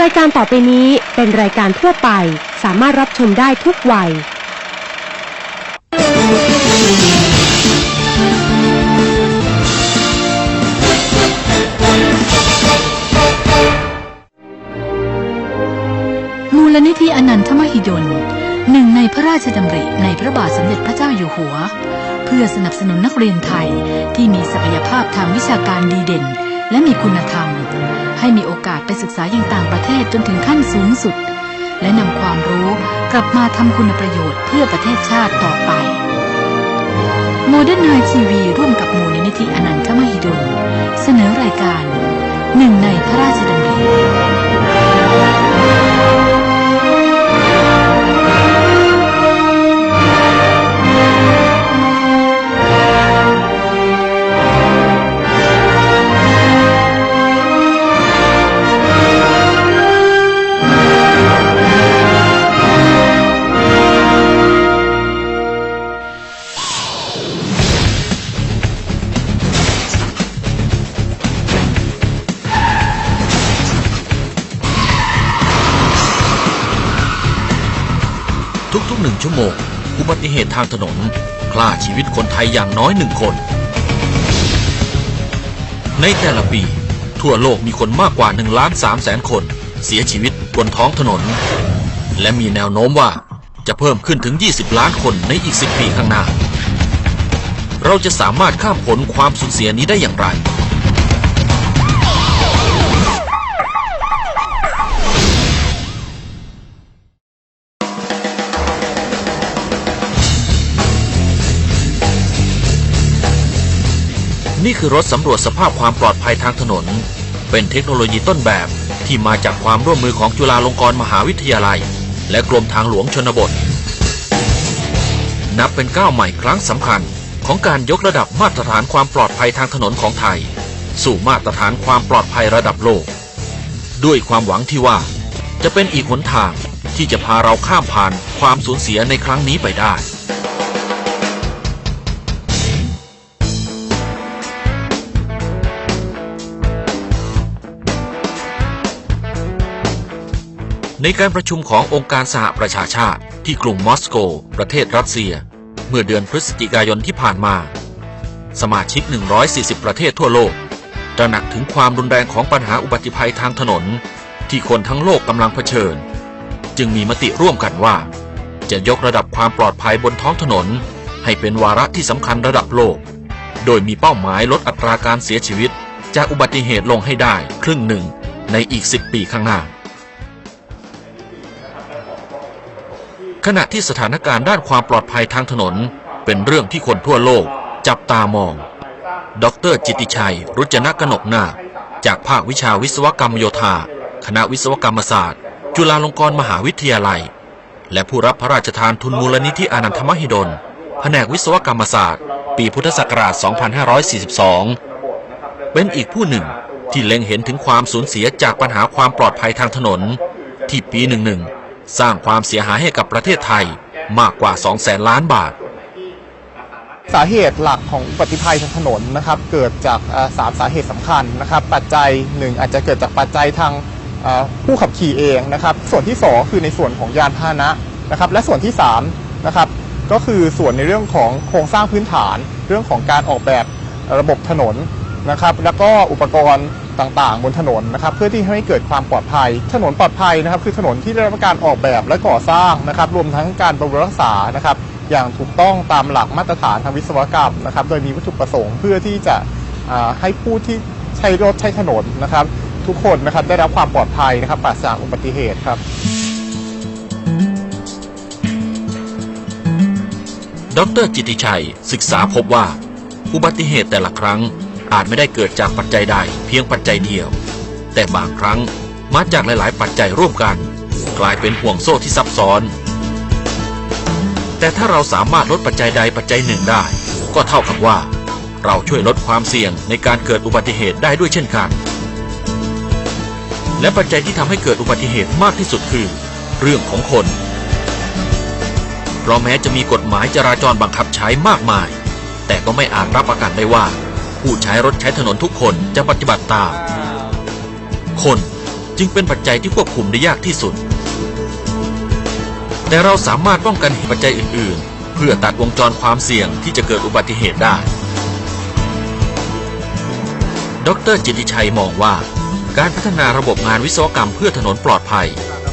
รายการต่อไปนี้เป็นรายการทั่วไป สามารถรับชมได้ทุกวัย มูลนิธิอนันทมหิดลหนึ่งในพระราชดำริในพระบาทสมเด็จพระเจ้าอยู่หัว เพื่อสนับสนุนนักเรียนไทยที่มีศักยภาพทางวิชาการดีเด่น และมีคุณธรรม ให้มีโอกาสไปศึกษาอย่างต่างประเทศจนถึงขั้นสูงสุด และนำความรู้กลับมาทำคุณประโยชน์เพื่อประเทศชาติต่อไปโมเดิร์นไนทีวีร่วม หนึ่งชั่วโมง อุบัติเหตุทางถนนคล่าชีวิตคนไทยอย่างน้อยหนึ่งคน ในแต่ละปี ทั่วโลกมีคนมากกว่า1ล้าน3แสนคน เสียชีวิตบนท้องถนน และมีแนวโน้มว่าจะเพิ่มขึ้นถึง 20 ล้านคนในอีก 10 ปีข้างหน้า เราจะสามารถข้ามผลความสูญเสียนี้ได้อย่างไร นี่คือรถสำรวจสภาพความปลอดภัยทางถนน เป็นเทคโนโลยีต้นแบบที่มาจากความร่วมมือของจุฬาลงกรณ์มหาวิทยาลัย และกรมทางหลวงชนบท นับเป็นก้าวใหม่ครั้งสำคัญของการยกระดับมาตรฐานความปลอดภัยทางถนนของไทย สู่มาตรฐานความปลอดภัยระดับโลก ด้วยความหวังที่ว่า จะเป็นอีกหนทางที่จะพาเราข้ามผ่านความสูญเสียในครั้งนี้ไปได้ ในการประชุมขององค์การสหประชาชาติที่กรุงมอสโก ประเทศรัสเซีย เมื่อเดือนพฤศจิกายนที่ผ่านมา สมาชิก 140 ประเทศทั่วโลกตระหนักถึงความรุนแรงของปัญหาอุบัติภัยทางถนน ที่คนทั้งโลกกำลังเผชิญ จึงมีมติร่วมกันว่า จะยกระดับความปลอดภัยบนท้องถนน ให้เป็นวาระที่สำคัญระดับโลก โดยมีเป้าหมายลดอัตราการเสียชีวิต จากอุบัติเหตุลงให้ได้ครึ่งหนึ่งในอีก 10 ปีข้างหน้า ขณะที่สถานการณ์ด้านความปลอดภัยทางถนน เป็นเรื่องที่คนทั่วโลกจับตามอง ดรจิติชัย รุจนะกนกนาจากภาควิชาวิศวกรรมโยธา คณะวิศวกรรมศาสตร์ จุฬาลงกรณ์มหาวิทยาลัย และผู้รับพระราชทานทุนมูลนิธิอานันทมหิดล แผนกวิศวกรรมศาสตร์ ปีพุทธศักราช 2542 เป็นอีกผู้หนึ่งที่เล็งเห็นถึงความสูญเสียจากปัญหาความปลอดภัยทางถนน ที่ปีหนึ่งหนึ่ง สร้างความเสียหายให้กับประเทศไทยมากกว่า2แสนล้านบาท สาเหตุหลักของอุบัติภัยทางถนนนะครับ เกิดจากอ่อสามสาเหตุสำคัญนะครับ ปัจจัยหนึ่งอาจจะเกิดจากปัจจัยทางอ่อผู้ขับขี่เองนะครับ ส่วนที่สองคือในส่วนของยานพาหนะนะครับ และส่วนที่สามนะครับ ก็คือส่วนในเรื่องของโครงสร้างพื้นฐาน เรื่องของการออกแบบระบบถนนนะครับ แล้วก็อุปกรณ์ ต่างๆ บนถนนนะครับ เพื่อที่ให้เกิดความปลอดภัย ถนนปลอดภัยนะครับ คือถนนที่ได้รับการออกแบบและก่อสร้างนะครับ รวมทั้งการบำรุงรักษานะครับ อย่างถูกต้องตามหลักมาตรฐานทางวิศวกรรมนะครับ โดยมีวัตถุประสงค์เพื่อที่จะให้ผู้ที่ใช้รถใช้ถนนนะครับ ทุกคนนะครับได้รับความปลอดภัยนะครับปราศจากอุบัติเหตุครับดร จิติชัย ศึกษาพบว่า อุบัติเหตุแต่ละครั้ง อาจไม่ได้เกิดจากปัจจัยใดเพียงปัจจัยเดียว แต่บางครั้งมาจากหลาย ๆ ปัจจัยร่วมกัน กลายเป็นห่วงโซ่ที่ซับซ้อน แต่ถ้าเราสามารถลดปัจจัยใดปัจจัยหนึ่งได้ ก็เท่ากับว่า เราช่วยลดความเสี่ยงในการเกิดอุบัติเหตุได้ด้วยเช่นกัน และปัจจัยที่ทำให้เกิดอุบัติเหตุมากที่สุดคือ เรื่องของคนเพราะแม้จะมีกฎหมายจราจรบังคับใช้มากมาย แต่ก็ไม่อาจรับประกันได้ว่า ผู้ใช้รถใช้ถนนทุกคนจะปฏิบัติตาม คนจึงเป็นปัจจัยที่ควบคุมได้ยากที่สุด แต่เราสามารถป้องกันเหตุปัจจัยอื่น ๆ เพื่อตัดวงจรความเสี่ยงที่จะเกิดอุบัติเหตุได้ ดรจิติชัยมองว่า การพัฒนาระบบงานวิศวกรรมเพื่อถนนปลอดภัย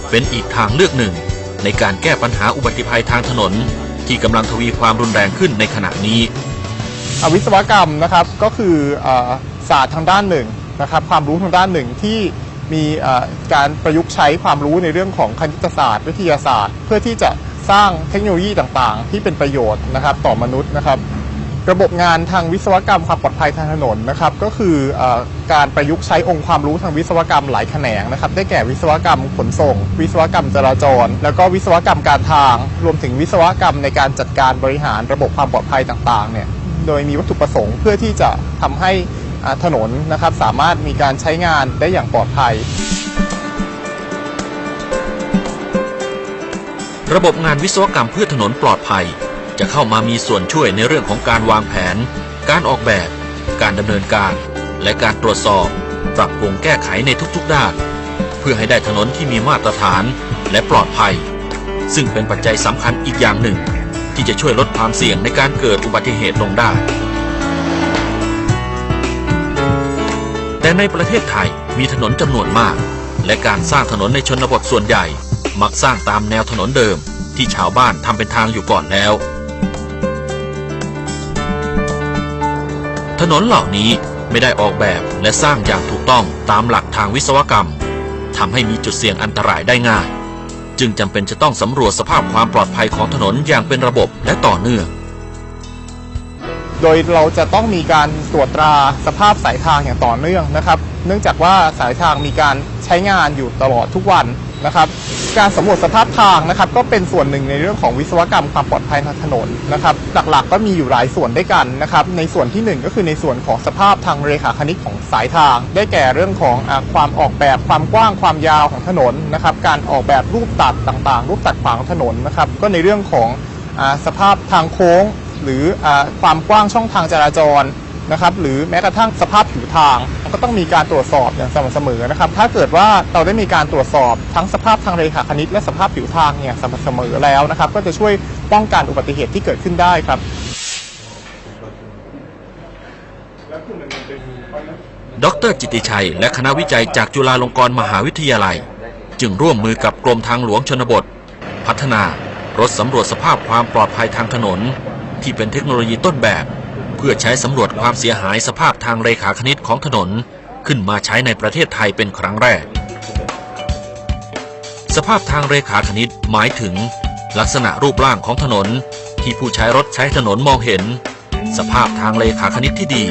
เป็นอีกทางเลือกหนึ่ง ในการแก้ปัญหาอุบัติภัยทางถนน ที่กำลังทวีความรุนแรงขึ้นในขณะนี้ วิศวกรรมนะครับก็คืออศาสตร์ทางด้านหนึ่งนะครับความรู้ทางด้านหนึ่งที่มีการประยุกต์ใช้ความรู้ในเรื่องของคณิตศาสตร์ วิทยาศาสตร์ เพื่อที่จะสร้างเทคโนโลยีต่างๆ ที่เป็นประโยชน์นะครับต่อมนุษย์นะครับระบบงานทางวิศวกรรมความปลอดภัยทางถนนนะครับก็คืออการประยุกต์ใช้องค์ความรู้ทางวิศวกรรมหลายแขนงนะครับได้แก่วิศวกรรมขนส่ง วิศวกรรมจราจร แล้วก็วิศวกรรมการทาง รวมถึงวิศวกรรมในการจัดการบริหารระบบความปลอดภัยต่างๆเนี่ย โดยมีวัตถุประสงค์เพื่อที่จะทำให้ถนนนะครับสามารถมีการใช้งานได้อย่างปลอดภัย ระบบงานวิศวกรรมเพื่อถนนปลอดภัย จะเข้ามามีส่วนช่วยในเรื่องของการวางแผน การออกแบบ การดำเนินการ และการตรวจสอบ ปรับปรุงแก้ไขในทุกๆด้าน เพื่อให้ได้ถนนที่มีมาตรฐานและปลอดภัย ซึ่งเป็นปัจจัยสำคัญอีกอย่างหนึ่ง ที่จะช่วยลดความเสี่ยงในการเกิดอุบัติเหตุลงได้ แต่ในประเทศไทยมีถนนจำนวนมาก และการสร้างถนนในชนบทส่วนใหญ่ มักสร้างตามแนวถนนเดิม ที่ชาวบ้านทำเป็นทางอยู่ก่อนแล้ว ถนนเหล่านี้ไม่ได้ออกแบบและสร้างอย่างถูกต้องตามหลักทางวิศวกรรมทำให้มีจุดเสี่ยงอันตรายได้ง่าย จึงจำเป็นจะต้องสำรวจสภาพความปลอดภัยของถนนอย่างเป็นระบบและต่อเนื่อง โดยเราจะต้องมีการตรวจตราสภาพสายทางอย่างต่อเนื่องนะครับ เนื่องจากว่าสายทางมีการใช้งานอยู่ตลอดทุกวัน นะครับ การสำรวจสภาพทางนะครับ ก็เป็นส่วนหนึ่งในเรื่องของวิศวกรรมความปลอดภัยทางถนนนะครับ หลักๆ ก็มีอยู่หลายส่วนด้วยกันนะครับ ในส่วนที่หนึ่งก็คือในส่วนของสภาพทางเรขาคณิตของสายทาง ได้แก่เรื่องของอความออกแบบความกว้างความยาวของถนนนะครับ การออกแบบรูปตัดต่างๆ รูปตัดขวางถนนนะครับ ก็ในเรื่องของอสภาพทางโค้ง หรืออความกว้างช่องทางจราจร นะครับหรือแม้กระทั่งสภาพผิวทางก็ต้องมีการตรวจสอบอย่างสม่ำเสมอนะครับถ้าเกิดว่าเราได้มีการตรวจสอบทั้งสภาพทางเรขาคณิตและสภาพผิวทางเนี่ยสม่ำเสมอแล้วนะครับก็จะช่วยป้องกันอุบัติเหตุที่เกิดขึ้นได้ครับดรจิตติชัย และคณะวิจัยจากจุฬาลงกรณ์มหาวิทยาลัย จึงร่วมมือกับกรมทางหลวงชนบท พัฒนารถสำรวจสภาพความปลอดภัยทางถนน ที่เป็นเทคโนโลยีต้นแบบ เพื่อใช้สำรวจความเสียหายสภาพทางเรขาคณิตของถนน ขึ้นมาใช้ในประเทศไทยเป็นครั้งแรก สภาพทางเรขาคณิตหมายถึง ลักษณะรูปร่างของถนน ที่ผู้ใช้รถใช้ถนนมองเห็น สภาพทางเรขาคณิตที่ดี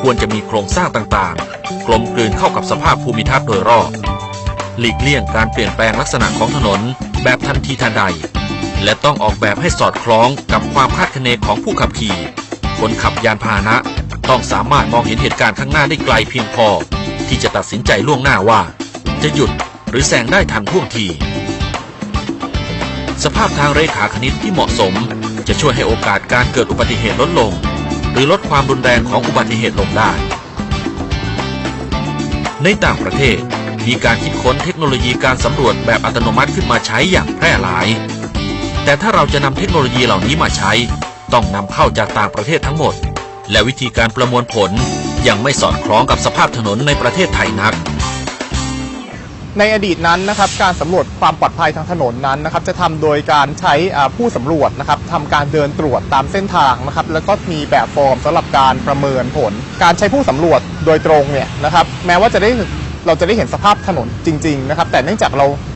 ควรจะมีโครงสร้างต่างๆ กลมกลืนเข้ากับสภาพภูมิทัศน์โดยรอบหลีกเลี่ยงการเปลี่ยนแปลงลักษณะของถนนแบบทันทีทันใด และต้องออกแบบให้สอดคล้องกับความคาดคะเนของผู้ขับขี่ คนขับยานพาหนะ ต้องสามารถมองเห็นเหตุการณ์ข้างหน้าได้ไกลเพียงพอ ที่จะตัดสินใจล่วงหน้าว่า จะหยุดหรือแซงได้ทันท่วงที สภาพทางเรขาคณิตที่เหมาะสม จะช่วยให้โอกาสการเกิดอุบัติเหตุลดลง หรือลดความรุนแรงของอุบัติเหตุลงได้ ในต่างประเทศมีการคิดค้นเทคโนโลยีการสำรวจแบบอัตโนมัติขึ้นมาใช้อย่างแพร่หลาย แต่ถ้าเราจะนำเทคโนโลยีเหล่านี้มาใช้ ต้องนำเข้าจากต่างประเทศทั้งหมด และวิธีการประมวลผลยังไม่สอดคล้องกับสภาพถนนในประเทศไทยนัก ในอดีตนั้นนะครับการสำรวจความปลอดภัยทางถนนนั้นนะครับจะทำโดยการใช้ผู้สำรวจนะครับทำการเดินตรวจตามเส้นทางนะครับแล้วก็มีแบบฟอร์มสำหรับการประเมินผล การใช้ผู้สำรวจโดยตรงเนี่ยนะครับแม้ว่าจะได้เราจะได้เห็นสภาพถนนจริงๆนะครับแต่เนื่องจากเรา